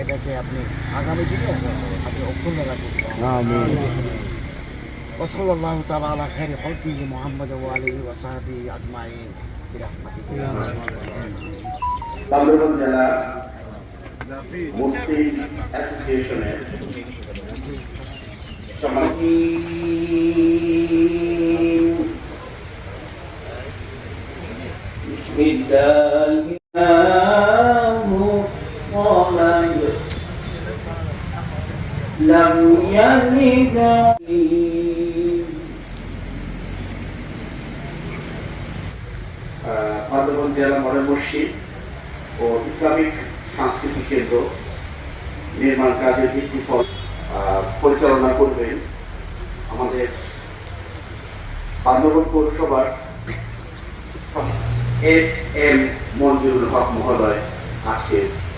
এটাকে আপনি আগামী দিনে আপনি অক্ষুণ্ণ রাখুন وصلى الله تعالى على خير خلقه محمد وآله وصحبه أجمعين برحمتك يا أرحم الراحمين বান্দরবান জেলা মুসলিম অ্যাসোসিয়েশনের সমাজী بسم الله الصمد لم يلد বান্দরবান জেলা মডেল মসজিদ ও ইসলামিক সাংস্কৃতিক কেন্দ্র নির্মাণ কাজের ভিত্তি ফল আহ, পরিচালনা করবেন আমাদের বান্দরবান পৌরসভার এস এম মঞ্জুরুল হক মহোদয় আজকের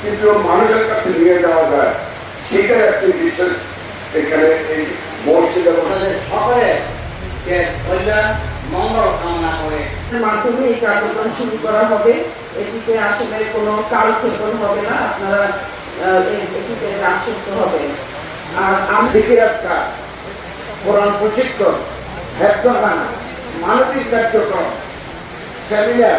শান্তিপ্রিয় মানুষের কাছে নিয়ে যাওয়া যায় সেটাই একটি বিশেষ এখানে এই মসজিদে আপনাদের সকলে যে মঙ্গল কামনা করে। মাধ্যমে এই কার্যক্রম শুরু করা হবে। এটিতে আসলে কোনো কালক্ষেপণ হবে না আপনারা আহ, এ- এটিতে আসক্ত হবে আর কোরআন প্রশিক্ষণ হেফগানা মানবিক কার্যক্রম সেমিনার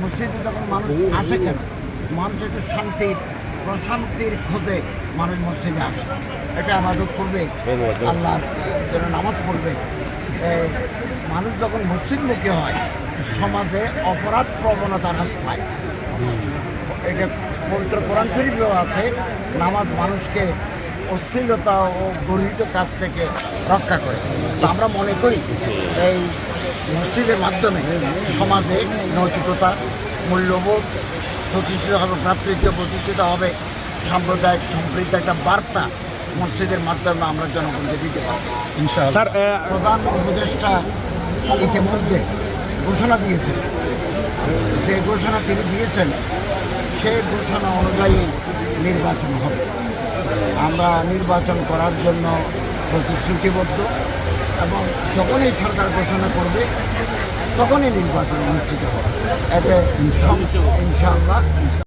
মসজিদে যখন মানুষ আসে কেন? মানুষ একটু শান্তির প্রশান্তির খোঁজে মানুষ মসজিদে আসে। এটা আবাদত করবে আল্লাহ জন্য নামাজ পড়বে। মানুষ যখন মসজিদমুখী হয় সমাজে অপরাধ প্রবণতা হ্রাস পায়। এটা পবিত্র কোরআন শরীফেও আছে নামাজ মানুষকে অশ্লীলতা ও গর্হিত কাজ থেকে রক্ষা করে। তো আমরা মনে করি এই মসজিদের মাধ্যমে সমাজে নৈতিকতা মূল্যবোধ প্রতিষ্ঠিত হবে ভ্রাতৃত্ব প্রতিষ্ঠিত হবে সাম্প্রদায়িক সম্প্রীতি একটা বার্তা মসজিদের মাধ্যমে আমরা জনগণকে দিতে পারব স্যার প্রধান উপদেষ্টা ইতিমধ্যে ঘোষণা দিয়েছেন। যে ঘোষণা তিনি দিয়েছেন সেই ঘোষণা অনুযায়ী নির্বাচন হবে। আমরা নির্বাচন করার জন্য প্রতিশ্রুতিবদ্ধ। এবং যখনই সরকার ঘোষণা করবে তখনই নির্বাচন অনুষ্ঠিত হবে। এতে ইনশাআল্লাহ।